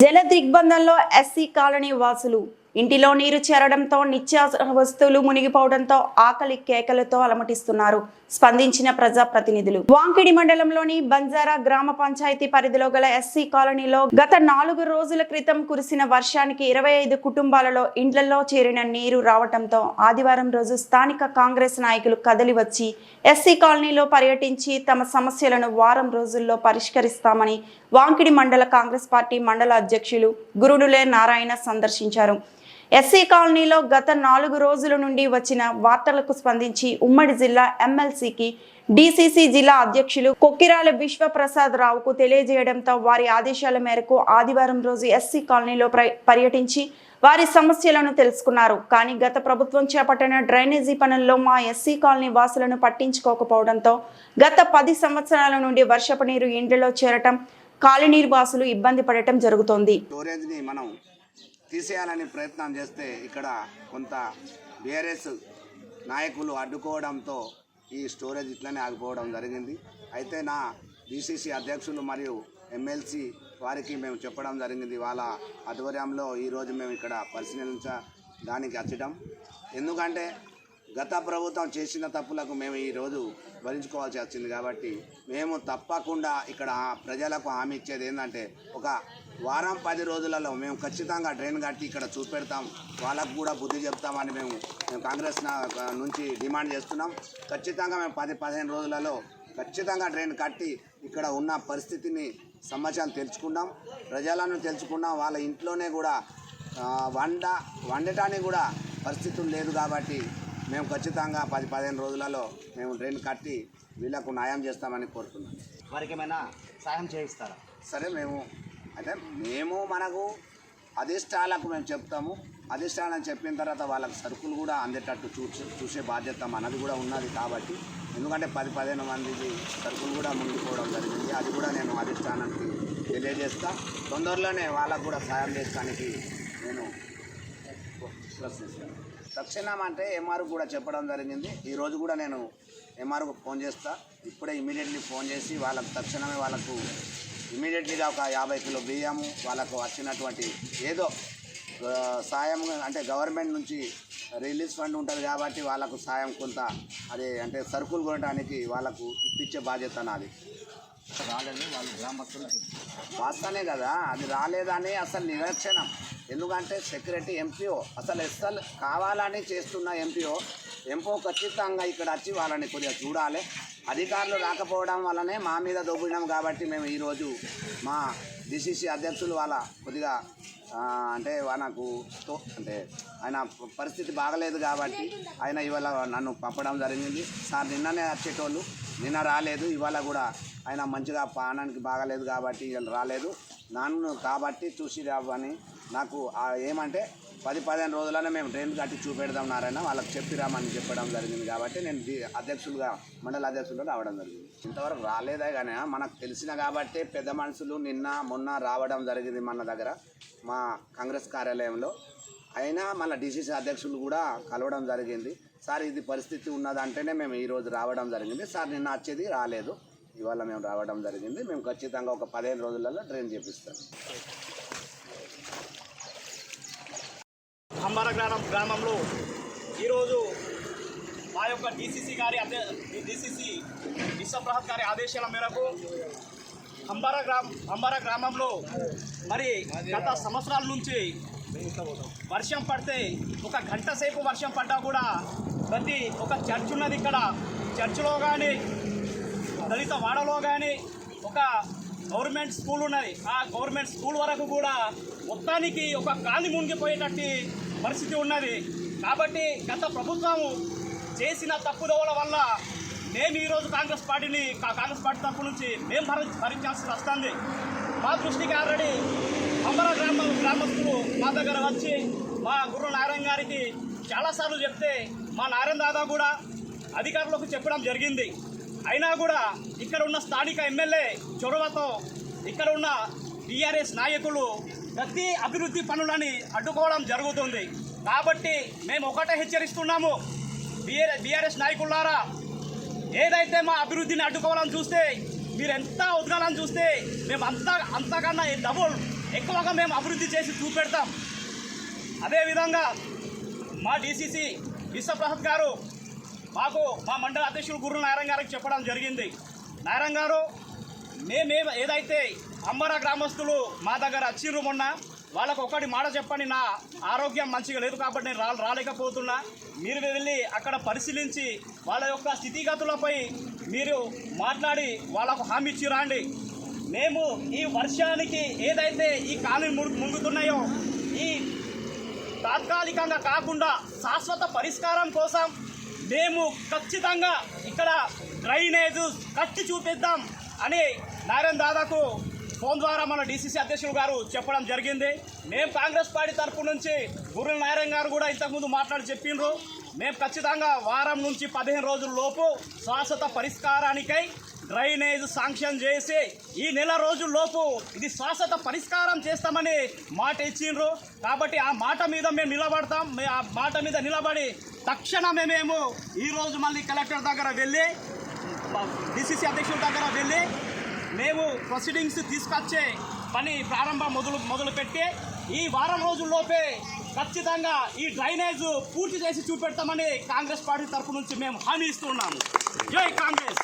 జల దిగ్బంధంలో SC colony వాసులు ఇంటిలో నీరు చేరడంతో నిత్యావసర వస్తువులు మునిగిపోవడంతో ఆకలి కేకలతో అలమటిస్తున్నారు. స్పందించిన ప్రజాప్రతినిధులు. వాంకిడి మండలంలోని బంజారా గ్రామ పంచాయతీ పరిధిలో గల ఎస్సీ కాలనీలో గత నాలుగు రోజుల క్రితం కురిసిన వర్షానికి ఇరవై ఐదు కుటుంబాలలో ఇండ్లలో చేరిన నీరు రావటంతో ఆదివారం రోజు స్థానిక కాంగ్రెస్ నాయకులు కదలి వచ్చి ఎస్సీ కాలనీలో పర్యటించి తమ సమస్యలను వారం రోజుల్లో పరిష్కరిస్తామని వాంకిడి మండల కాంగ్రెస్ పార్టీ మండల అధ్యక్షులు గురుడులే నారాయణ సందర్శించారు. ఎస్సీ కాలనీలో గత నాలుగు రోజుల నుండి వచ్చిన వార్తలకు స్పందించి ఉమ్మడి జిల్లా ఎమ్మెల్సీకి డిసిసి జిల్లా అధ్యక్షులు కొక్కిరాల విశ్వప్రసాద్ రావుకు తెలియజేయడంతో వారి ఆదేశాల మేరకు ఆదివారం రోజు ఎస్సీ కాలనీలో పర్యటించి వారి సమస్యలను తెలుసుకున్నారు. కానీ గత ప్రభుత్వం చేపట్టిన డ్రైనేజీ పనుల్లో మా ఎస్సీ కాలనీ వాసులను పట్టించుకోకపోవడంతో గత పది సంవత్సరాల నుండి వర్షపు నీరు ఇండ్లలో చేరటం కాలనీరు వాసులు ఇబ్బంది పడటం జరుగుతోంది. మనం తీసేయాలని ప్రయత్నం చేస్తే ఇక్కడ కొంత బీఆర్ఎస్ నాయకులు అడ్డుకోవడంతో ఈ స్టోరేజ్ ఇట్లనే ఆగిపోవడం జరిగింది. అయితే నా డిసిసి అధ్యక్షులు మరియు ఎమ్మెల్సీ వారికి మేము చెప్పడం జరిగింది. వాళ్ళ ఆధ్వర్యంలో ఈరోజు మేము ఇక్కడ పరిశీలించడానికి వచ్చడం ఎందుకంటే గత ప్రభుత్వం చేసిన తప్పులకు మేము ఈరోజు భరించుకోవాల్సి వచ్చింది కాబట్టి మేము తప్పకుండా ఇక్కడ ప్రజలకు హామీ ఇచ్చేది ఏంటంటే ఒక వారం పది రోజులలో మేము ఖచ్చితంగా డ్రైన్ కట్టి ఇక్కడ చూపెడతాం. వాళ్ళకు కూడా బుద్ధి చెప్తామని మేము మేము కాంగ్రెస్ నుంచి డిమాండ్ చేస్తున్నాం. ఖచ్చితంగా మేము పది పదిహేను రోజులలో ఖచ్చితంగా డ్రైన్ కట్టి ఇక్కడ ఉన్న పరిస్థితిని సమాచారం తెలుసుకున్నాం ప్రజలను తెలుసుకున్నాం వాళ్ళ ఇంట్లోనే కూడా వండ వండటానికి కూడా పరిస్థితులు లేదు కాబట్టి మేము ఖచ్చితంగా పది పదిహేను రోజులలో మేము డ్రైన్ కట్టి వీళ్ళకు న్యాయం చేస్తామని కోరుతున్నాం. వారికి ఏమైనా సాయం చేయిస్తారా? సరే మేము అంటే మేము మనకు అధిష్టాలకు మేము చెప్తాము. అధిష్టానం చెప్పిన తర్వాత వాళ్ళకి సరుకులు కూడా అందేటట్టు చూసే చూసే బాధ్యత మనది కూడా ఉన్నది కాబట్టి ఎందుకంటే పది పదిహేను మందికి సరుకులు కూడా ముందుకోవడం జరిగింది. అది కూడా నేను అధిష్టానానికి తెలియజేస్తా. తొందరలోనే వాళ్ళకు కూడా సాయం చేయడానికి నేను ప్రశ్నిస్తాను తక్షణం అంటే ఎంఆర్ కూడా చెప్పడం జరిగింది. ఈరోజు కూడా నేను ఎంఆర్కు ఫోన్ చేస్తా. ఇప్పుడే ఇమీడియట్లీ ఫోన్ చేసి వాళ్ళకు తక్షణమే వాళ్ళకు ఇమీడియట్లీగా ఒక యాభై కిలో బియ్యము వాళ్ళకు వచ్చినటువంటి ఏదో సాయం అంటే గవర్నమెంట్ నుంచి రిలీజ్ ఫండ్ ఉంటుంది కాబట్టి వాళ్ళకు సాయం కొంత అది అంటే సరుకులు కొనడానికి వాళ్ళకు ఇప్పించే బాధ్యత నాది. రాలేదని వాళ్ళు గ్రామస్తులు చెప్తారు వాస్తవనే కదా అది రాలేదని అసలు నిరక్షణం. ఎందుకంటే సెక్రటరీ ఎంపీఓ అసలు అసలు కావాలని చేస్తున్న ఎంపీఓ ఎంపో ఖచ్చితంగా ఇక్కడ వచ్చి వాళ్ళని కొద్దిగా చూడాలి. అధికారులు రాకపోవడం వల్లనే మా మీద దొబ్బినాం కాబట్టి మేము ఈరోజు మా డిసిసి అధ్యక్షులు వాళ్ళ కొద్దిగా అంటే నాకు తో- అంటే ఆయన పరిస్థితి బాగలేదు కాబట్టి ఆయన ఇవాళ నన్ను పంపడం జరిగింది. సార్ నిన్ననే వచ్చేటోళ్ళు. నిన్న రాలేదు ఇవాళ కూడా ఆయన మంచిగా పానానికి బాగాలేదు కాబట్టి ఇవాళ రాలేదు. నన్ను కాబట్టి చూసి రావని నాకు ఏమంటే పది పదిహేను రోజులనే మేము ట్రైన్ కట్టి చూపెడదాం నారాయణ వాళ్ళకి చెప్పిరామని చెప్పడం జరిగింది కాబట్టి నేను అధ్యక్షులుగా మండల అధ్యక్షులుగా రావడం జరిగింది. ఇంతవరకు రాలేదే కానీ మనకు తెలిసిన కాబట్టి పెద్ద మనుషులు నిన్న మొన్న రావడం జరిగింది మన దగ్గర మా కాంగ్రెస్ కార్యాలయంలో. అయినా మన డిసిసి అధ్యక్షులు కూడా కలవడం జరిగింది. సార్ ఇది పరిస్థితి ఉన్నదంటేనే మేము ఈరోజు రావడం జరిగింది. సార్ నిన్న వచ్చేది రాలేదు. ఇవాళ మేము రావడం జరిగింది. మేము ఖచ్చితంగా ఒక పదిహేను రోజులలో ట్రైన్ చేపిస్తాం. అంబార గ్రామం గ్రామంలో ఈరోజు మా యొక్క డిసిసి గారి అదే డిసిసి విశ్వప్రహత్ గారి ఆదేశాల మేరకు అంబార గ్రామ అంబార గ్రామంలో మరి గత సంవత్సరాల నుంచి వర్షం పడితే ఒక గంట సేపు వర్షం పడ్డా కూడా ప్రతి ఒక చర్చ్ ఉన్నది ఇక్కడ. చర్చిలో కానీ దళిత వాడలో కానీ ఒక గవర్నమెంట్ స్కూల్ ఉన్నది. ఆ గవర్నమెంట్ స్కూల్ వరకు కూడా మొత్తానికి ఒక కాలి మునిగిపోయేటట్టు పరిస్థితి ఉన్నది. కాబట్టి గత ప్రభుత్వం చేసిన తప్పుదోవల వల్ల మేము ఈరోజు కాంగ్రెస్ పార్టీని కా- కాంగ్రెస్ పార్టీ తరపు నుంచి మేము భర భరించాల్సి వస్తుంది మా దృష్టికి ఆల్రెడీ అంబర గ్రామ గ్రామస్తులు మా దగ్గర వచ్చి మా గుర్ర నారాయణ గారికి చాలాసార్లు చెప్తే మా నారాయణ దాదా కూడా అధికారులకు చెప్పడం జరిగింది. అయినా కూడా ఇక్కడ ఉన్న స్థానిక ఎమ్మెల్యే చొరవతో ఇక్కడ ఉన్న టీఆర్ఎస్ నాయకులు ప్రతి అభివృద్ధి పనులని అడ్డుకోవడం జరుగుతుంది. కాబట్టి మేము ఒకటే హెచ్చరిస్తున్నాము. బీఆర్ఎస్ నాయకులారా ఏదైతే మా అభివృద్ధిని అడ్డుకోవాలని చూస్తే మీరు ఎంత ఉదగాలని చూస్తే మేము అంతా అంతకన్నా డబుల్ ఎక్కువగా మేము అభివృద్ధి చేసి చూపెడతాం. అదేవిధంగా మా డీసీసీ విశ్వప్రసాద్ గారు మాకు మా మండల అధ్యక్షుడు గురు నారాయణ గారికి చెప్పడం జరిగింది. నారాయణ గారు మేమే ఏదైతే అంబర గ్రామస్తులు మా దగ్గర వచ్చిర్రు మొన్న వాళ్ళకు ఒకటి మాట చెప్పండి నా ఆరోగ్యం మంచిగా లేదు కాబట్టి నేను రా రాలేకపోతున్నా. మీరు వెళ్ళి అక్కడ పరిశీలించి వాళ్ళ యొక్క స్థితిగతులపై మీరు మాట్లాడి వాళ్ళకు హామీ ఇచ్చి రాండి. మేము ఈ వర్షానికి ఏదైతే ఈ కాలనీ మునుగు- మునుగుతున్నాయో ఈ తాత్కాలికంగా కాకుండా శాశ్వత పరిష్కారం కోసం మేము ఖచ్చితంగా ఇక్కడ డ్రైనేజ్ కట్టి చూపిద్దాం. అని నారాయణ దాదాకు ఫోన్ ద్వారా మన డీసీసీ అధ్యక్షులు గారు చెప్పడం జరిగింది. మేము కాంగ్రెస్ పార్టీ తరపు నుంచి గుర్రెల నారాయణ గారు కూడా ఇంతకుముందు మాట్లాడి చెప్పిండ్రు. మేము ఖచ్చితంగా వారం నుంచి పదిహేను రోజుల లోపు శాశ్వత పరిష్కారానికై డ్రైనేజ్ శాంక్షన్ చేసి ఈ నెల రోజుల్లోపు ఇది శాశ్వత పరిష్కారం చేస్తామని మాట ఇచ్చిండ్రు. కాబట్టి ఆ మాట మీద మేము నిలబడతాం. ఆ మాట మీద నిలబడి తక్షణమే మేము ఈరోజు మళ్ళీ కలెక్టర్ దగ్గర వెళ్ళి డిసిసి అధ్యక్షుల దగ్గర వెళ్ళి మేము ప్రొసీడింగ్స్ తీసుకొచ్చే పని ప్రారంభం మొదలు మొదలుపెట్టి ఈ వారం రోజుల్లోపే ఖచ్చితంగా ఈ డ్రైనేజ్ పూర్తి చేసి చూపెడతామని కాంగ్రెస్ పార్టీ తరపు నుంచి మేము హామీ ఇస్తున్నాము జై కాంగ్రెస్.